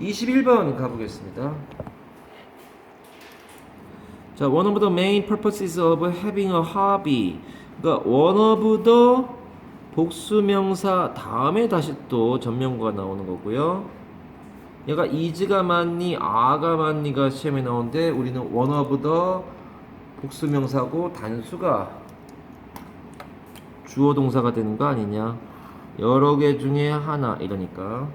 21번 가보겠습니다. 자, one of the main purposes of having a hobby. 그러니까 one of the 복수명사 다음에 다시 또 전명구가 나오는 거고요. 얘가 is가 맞니, a가 맞니가 시험에 나오는데 우리는 one of the 복수명사고 단수가 주어 동사가 되는 거 아니냐? 여러 개 중에 하나 이러니까.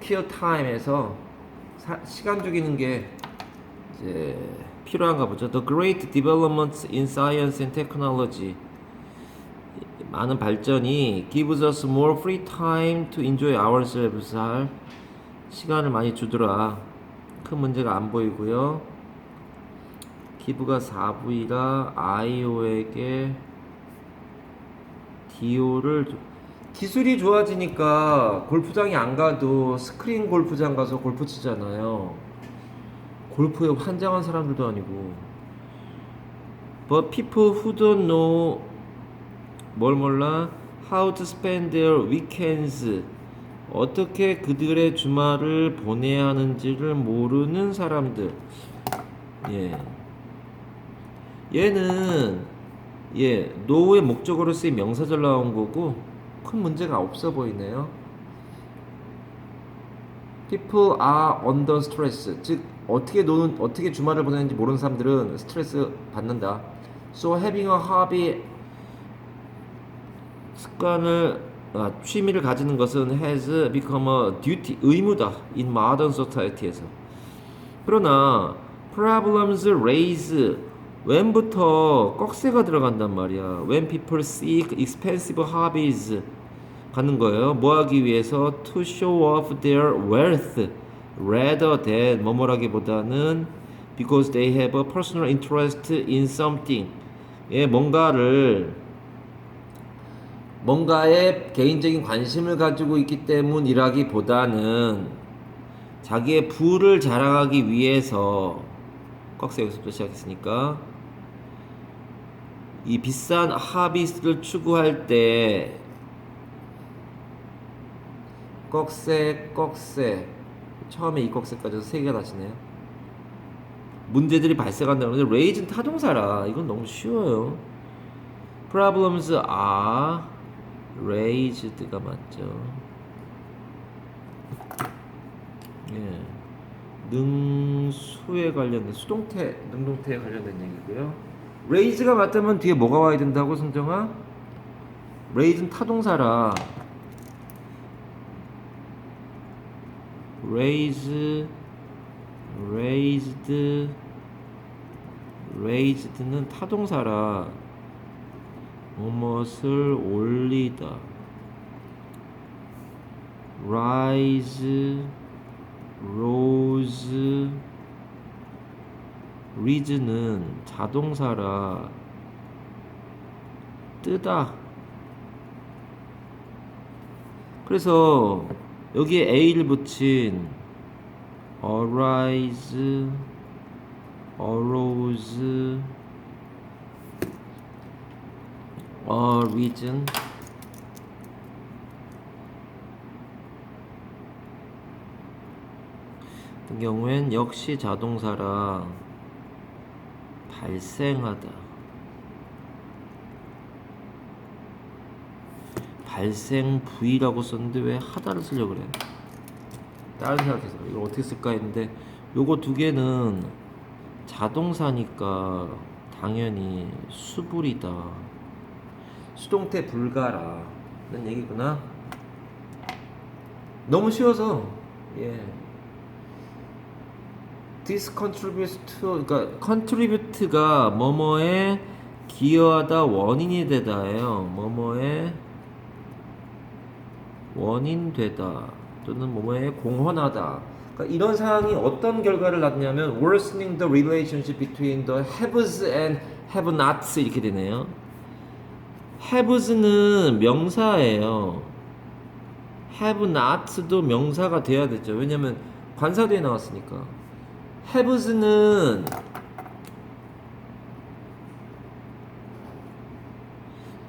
Kill time에서 사- 시간 죽이는 게 이제 필요한가 보죠. The great developments in science and technology. 많은 발전이 gives us more free time to enjoy ourselves. 할 시간을 많이 주더라. 큰 문제가 안 보이고요. 기부가 4V라 IO에게 DO를 기술이 좋아지니까 골프장에 안 가도 스크린 골프장 가서 골프 치잖아요. 골프에 환장한 사람들도 아니고. But people who don't know 뭘 몰라 how to spend their weekends 어떻게 그들의 주말을 보내야 하는지를 모르는 사람들. 예. 얘는 예 노의 목적어로 쓰인 명사절 나온 거고 큰 문제가 없어 보이네요. People are under stress. 즉 어떻게 노는 어떻게 주말을 보내는지 모르는 사람들은 스트레스 받는다. So having a hobby 습관을 아, 취미를 가지는 것은 has become a duty 의무다 in modern society에서. 그러나 problems raise when부터 꺽쇠가 들어간단 말이야. When people seek expensive hobbies 가는 거예요. 뭐 하기 위해서 to show off their wealth rather than 뭐뭐라기보다는 because they have a personal interest in something. 예, 뭔가를 뭔가에 개인적인 관심을 가지고 있기 때문이라기보다는 자기의 부를 자랑하기 위해서 꺽쇠 여기서부터 시작했으니까. 이 비싼 하비스를 추구할 때 꺽쇠 꺽쇠 처음에 이 꺽쇠까지 해서 세 개가 나시네요. 문제들이 발생한다는 건데 레이즈는 타동사라 이건 너무 쉬워요. Problems are raised가 맞죠. 예. 능 수에 관련된 수동태 능동태에 관련된 얘기고요. Raise가 맞다면 뒤에 뭐가 와야 된다고 성정아? Raise는 타동사라. Raise, raised, raised는 타동사라. 무엇을 올리다. Rise, rose, rise는 자동사라 뜨다. 그래서 여기에 a를 붙인 arise, arose, arisen. 같은 경우엔 역시 자동사라 발생하다 발생 부위라고 썼는데 왜 하다를 쓰려고 그래? 다른 생각해서 이걸 어떻게 쓸까 했는데 요거 두 개는 자동사니까 당연히 수불이다. 수동태 불가라는 얘기구나. 너무 쉬워서 예. This contributes to 그러니까 contribute가 뭐뭐에 기여하다 원인이 되다예요. 뭐뭐에 원인 되다 또는 뭐뭐에 공헌하다. 그러니까 이런 상황이 어떤 결과를 낳냐면 worsening the relationship between the haves and have-nots 이렇게 되네요. haves는 명사예요. have-nots도 명사가 돼야 되죠. 왜냐면 관사대에 나왔으니까. Haves는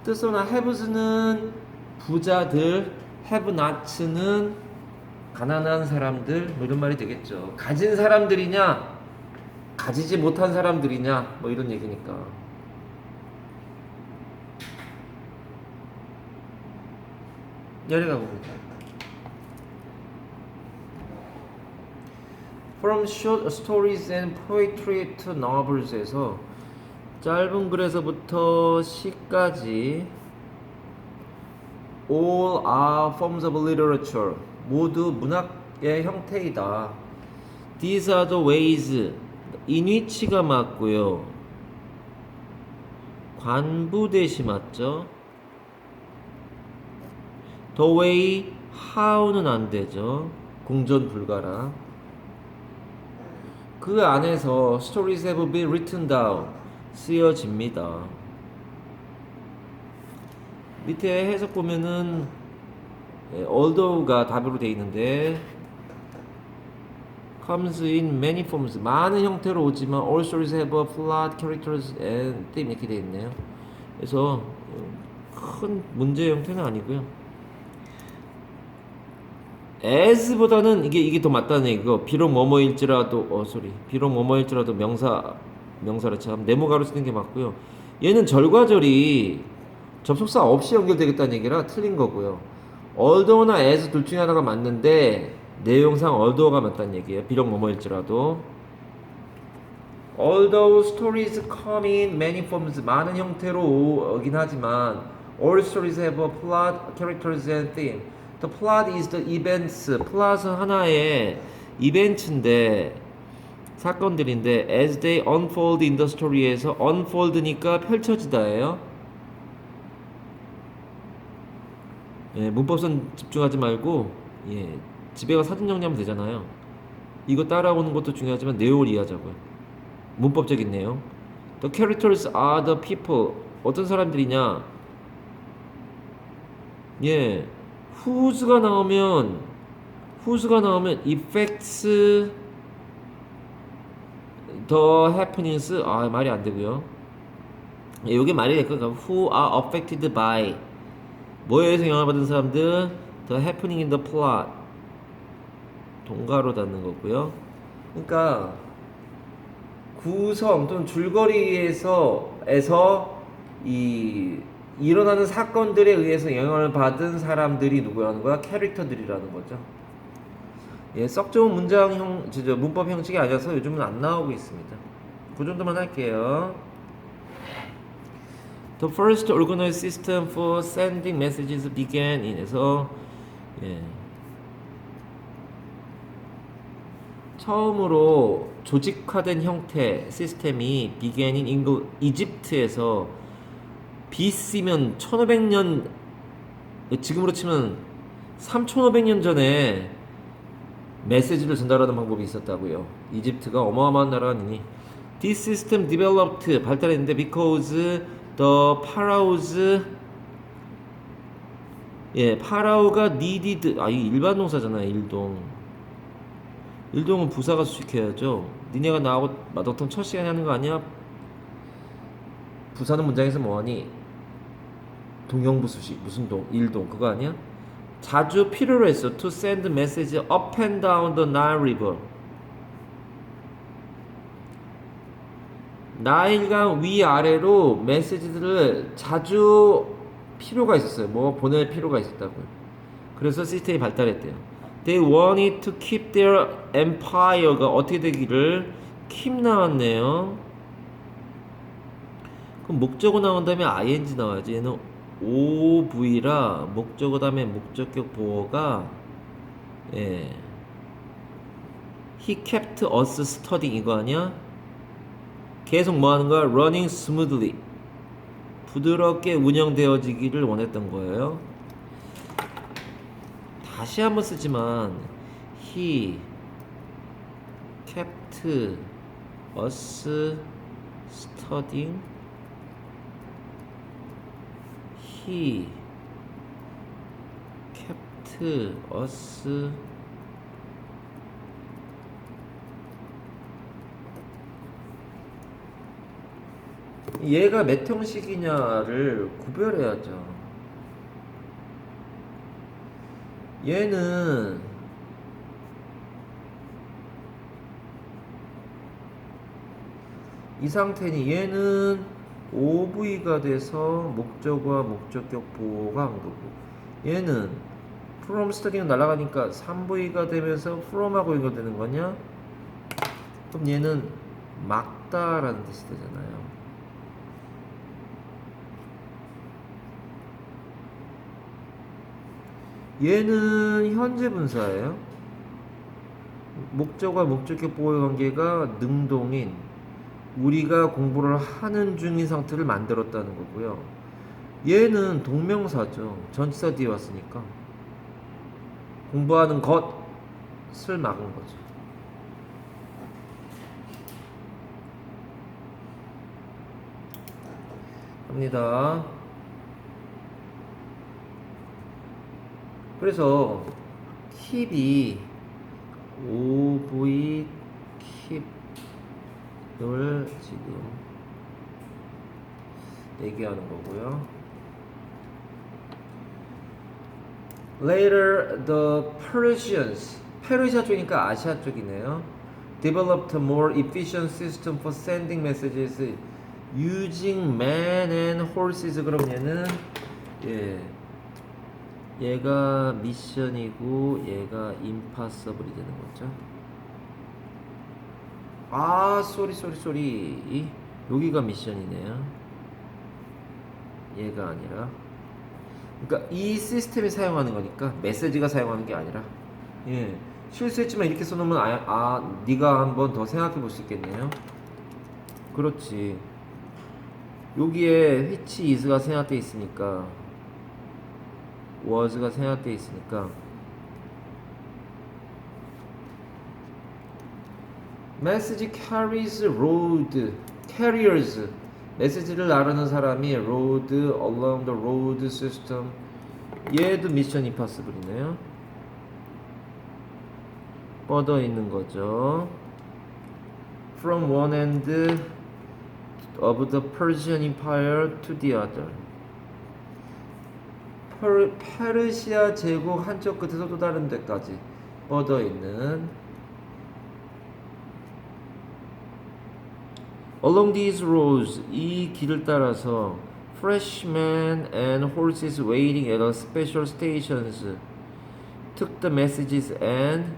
뜻으로나 haves는 부자들 not는 가난한 사람들 뭐 이런 말이 되겠죠. 가진 사람들이냐 가지지 못한 사람들이냐 뭐 이런 얘기니까. 열애가 봅니다. From short stories and poetry to novels에서 짧은 글에서부터 시까지 all are forms of literature 모두 문학의 형태이다. These are the ways which가 맞고요. 관부 대시 맞죠? The way how는 안 되죠. 공전 불가라. 그 안에서 stories have been written down 쓰여집니다. 밑에 해석 보면은 예, although가 답으로 돼 있는데 comes in many forms 많은 형태로 오지만 all stories have a plot, characters and theme 이렇게 돼 있네요. 그래서 어, 큰 문제 형태는 아니고요. As보다는 이게 이게 더 맞다는 얘기고 비록 뭐뭐일지라도 어 소리 비록 뭐뭐일지라도 명사 명사를 참 네모가로 쓰는 게 맞고요. 얘는 절과 절이 접속사 없이 연결되겠다는 얘기라 틀린 거고요. althouggh나 as 둘 중에 하나가 맞는데 내용상 although가 맞다는 얘기예요. 비록 뭐뭐일지라도 although stories come in many forms 많은 형태로 오긴 하지만 all stories have a plot, characters and theme. The plot is the events. 플롯은 하나의 이벤트인데 사건들인데 as they unfold in the story에서 unfold니까 펼쳐지다예요. 예, 문법선 집중하지 말고 예, 집에 가 사진 정리하면 되잖아요. 이거 따라오는 것도 중요하지만 내용을 이해하자고요. 문법적인 내용. The characters are the people. 어떤 사람들이냐? 예, who's가 나오면 who's가 나오면 affects the happenings 아 말이 안 되고요. 예, 이게 말이 될 거니까 who are affected by 뭐에 의해서 영향을 받은 사람들 the happening in the plot 동가로 닫는 거고요. 그러니까 구성 또는 줄거리에서 에서 이 일어나는 사건들에 의해서 영향을 받은 사람들이 누구라는 거야? 캐릭터들이라는 거죠. 예, 썩 좋은 문장형, 저, 저 문법 형식이 아니라서 요즘은 안 나오고 있습니다. 그 정도만 할게요. The first organized system for sending messages began in에서 예. 처음으로 조직화된 형태 시스템이 began in 이집트에서 BC면 1500년 지금으로 치면 3500년 전에 메시지를 전달하는 방법이 있었다고요. 이집트가 어마어마한 나라니. This system developed 발달했는데 because the pharaohs 예 파라오가 needed 아 이 일반 동사잖아요 일동 일동은 부사가 수식해야죠. 니네가 나하고 마더텅 첫 시간에 하는 거 아니야? 부사는 문장에서 뭐하니? 동형부 수식 무슨 동 일동 그거 아니야? 자주 필요로 했어. To send message up and down the Nile River. 나일강 위아래로 메시지들을 자주 필요가 있었어요. 뭐 보낼 필요가 있었다고요. 그래서 시스템이 발달했대요. They wanted to keep their empire가 어떻게 되기를 keep 나왔네요. 그럼 목적어 나온 다음에 ing 나와야지. 얘는 OV라 목적어 다음에 목적격 보어가 예. He kept us studying 이거 아니야? 계속 뭐 하는 거야? Running smoothly 부드럽게 운영되어지기를 원했던 거예요. 다시 한번 쓰지만 He kept us studying He kept us 얘가 몇 형식이냐를 구별해야죠. 얘는 이 상태니 얘는 OV가 돼서 목적어와 목적격 보호가 한 거고 얘는 from study가 날아가니까 3V가 되면서 from하고 연결되는 거냐? 그럼 얘는 막다라는 뜻이 되잖아요. 얘는 현재 분사예요. 목적과 목적격 보호의 관계가 능동인 우리가 공부를 하는 중인 상태를 만들었다는 거고요. 얘는 동명사죠. 전치사 뒤에 왔으니까 공부하는 것을 막은 거죠. 갑니다. 그래서 keep이 OV keep을 지금 얘기하는 거고요. Later, the Persians, 페르시아 쪽이니까 아시아 쪽이네요. Developed a more efficient system for sending messages using men and horses. 그럼 얘는 예, 얘가 미션이고 얘가 임파서블이 되는 거죠. 아, 쏘리 쏘리 쏘리. 여기가 미션이네요. 얘가 아니라. 그러니까 이 시스템이 사용하는 거니까 메시지가 사용하는 게 아니라. 예. 실수했지만 이렇게 써놓으면 아, 아 네가 한번 더 생각해 볼 수 있겠네요. 그렇지. 여기에 which is가 생략돼 있으니까 was가 생략돼 있으니까 message carries road carriers 메시지를 나르는 사람이 road along the road system 얘도 미션 임파서블이네요 뻗어 있는 거죠 from one end of the Persian Empire to the other 페르, 페르시아 제국 한쪽 끝에서 또 다른 데까지 뻗어 있는 Along these roads, 이 길을 따라서 freshmen and horses waiting at a special stations took the messages and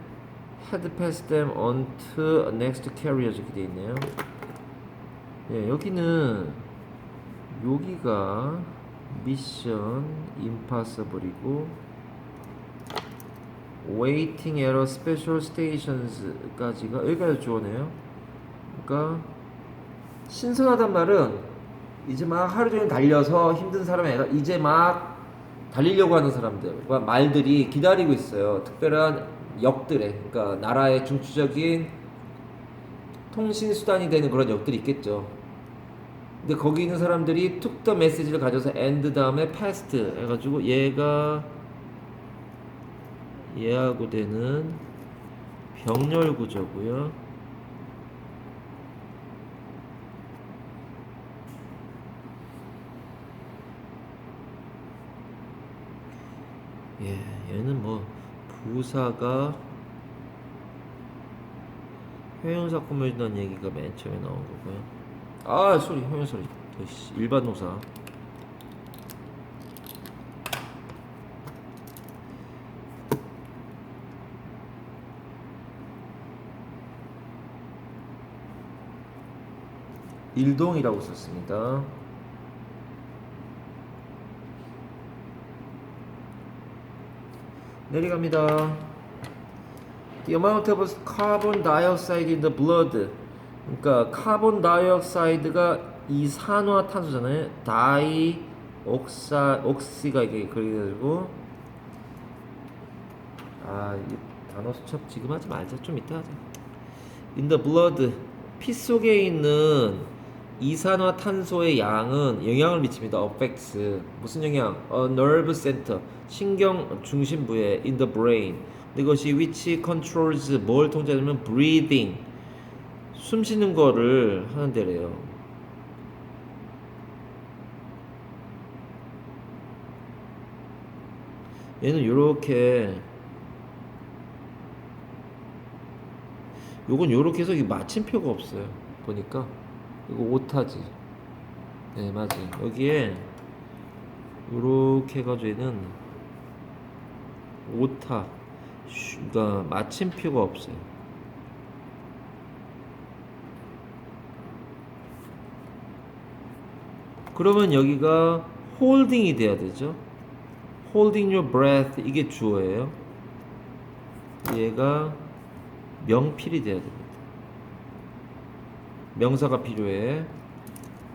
had passed them on to next carriers 이렇게 돼 있네요. 예, 여기는 여기가 미션 임파서블이고 waiting at a special stations까지가 여기까지 주어네요. 그러니까 신선하단 말은 이제 막 하루 종일 달려서 힘든 사람이 아니라 이제 막 달리려고 하는 사람들과 말들이 기다리고 있어요. 특별한 역들에 그러니까 나라의 중추적인 통신 수단이 되는 그런 역들이 있겠죠. 근데 거기 있는 사람들이 툭더 메시지를 가져서 end 다음에 past 해가지고 얘가 얘하고 되는 병렬 구조고요. 예, 얘는 뭐 부사가 회용사 꾸며준다는 얘기가 맨 처음에 나온 거고요. 아, 소리, 회용 소리. 씨, 일반 노사. 일동이라고 썼습니다. 내려갑니다. The amount of carbon dioxide in the blood. 그러니까 카본 다이옥사이드가 이산화탄소잖아요. 다이 옥사 옥시가 이게 되고 아, 이 단어 수첩 지금 하지 말자. 좀 이따 하자. In the blood 피 속에 있는 이산화탄소의 양은 영향을 미칩니다. affects 무슨 영향? A nerve center 신경 중심부에 in the brain 이것이 which controls 뭘 통제하냐면 breathing 숨 쉬는 거를 하는 데래요. 얘는 요렇게 요건 요렇게 해서 마침표가 없어요. 보니까 이거 오타지. 네 맞아요. 여기에 요렇게 해가지고 얘는 오타. 쉬- 그러니까 마침표가 없어요. 그러면 여기가 holding이 돼야 되죠. holding your breath 이게 주어예요. 얘가 명필이 돼야 됩니다. 명사가 필요해.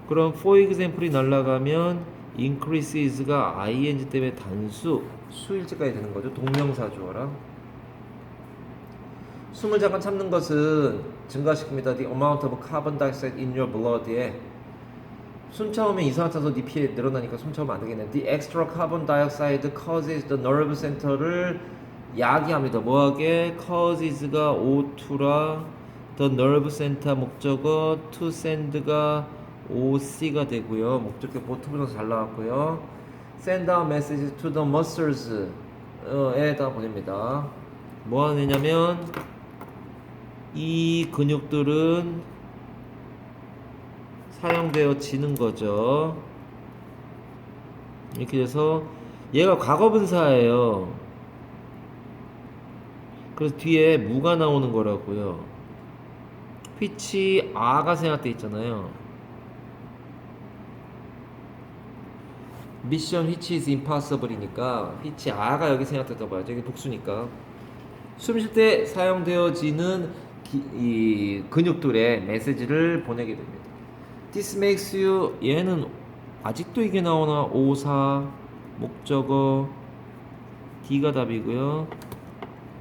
그럼 for example이 날라가면 increases가 ing 때문에 단수 수일제까지 되는 거죠. 동명사 주어랑. 숨을 잠깐 참는 것은 증가시킵니다. The amount of carbon dioxide in your blood에 숨 참으면 이산화탄소 네 피에 늘어나니까 숨 참으면 안 되겠네. The extra carbon dioxide causes the nerve center를 야기합니다. 뭐하게? causes가 O2라 the nerve 목적어 to send가 OC가 되고요. 목적격 보트분에서 잘 나왔고요. send out message to the muscles 에다 보냅니다. 뭐 하느냐면 이 근육들은 사용되어지는 거죠. 이렇게 돼서 얘가 과거분사예요. 그래서 뒤에 무가 나오는 거라고요. Which 아가 생각돼 있잖아요. 미션 which is impossible이니까 which 아가 여기 생각됐다 봐야죠. 여기 복수니까. 숨 쉴 때 사용되어지는 기- 이 근육들의 메시지를 보내게 됩니다. This makes you 얘는 아직도 이게 나오나 오사 목적어 D가 답이고요.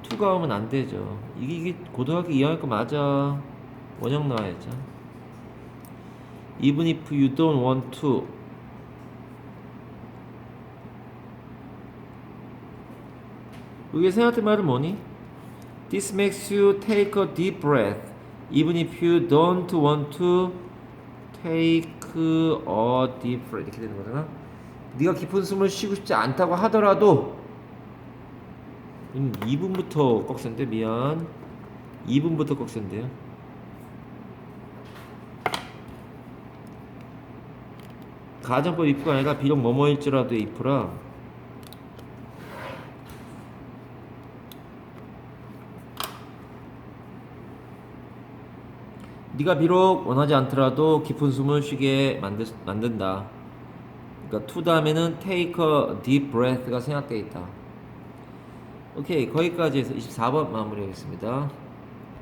to가 오면 안 되죠. 이게, 이게 고등학교 2학년 거 맞아. 원형 나와야죠. Even if you don't want to 여기 생각된 말은 뭐니? This makes you take a deep breath even if you don't want to take a deep breath 이렇게 되는 거잖아. 네가 깊은 숨을 쉬고 싶지 않다고 하더라도 음, 2분부터 꺽센데 미안 2분부터 꺽센데요 가정법 if가 아니라 비록 뭐뭐일지라도 if라 네가 비록 원하지 않더라도 깊은 숨을 쉬게 만들, 만든다. 그러니까 to 다음에는 take a deep breath가 생략되어 있다. 오케이 거기까지 해서 24번 마무리하겠습니다.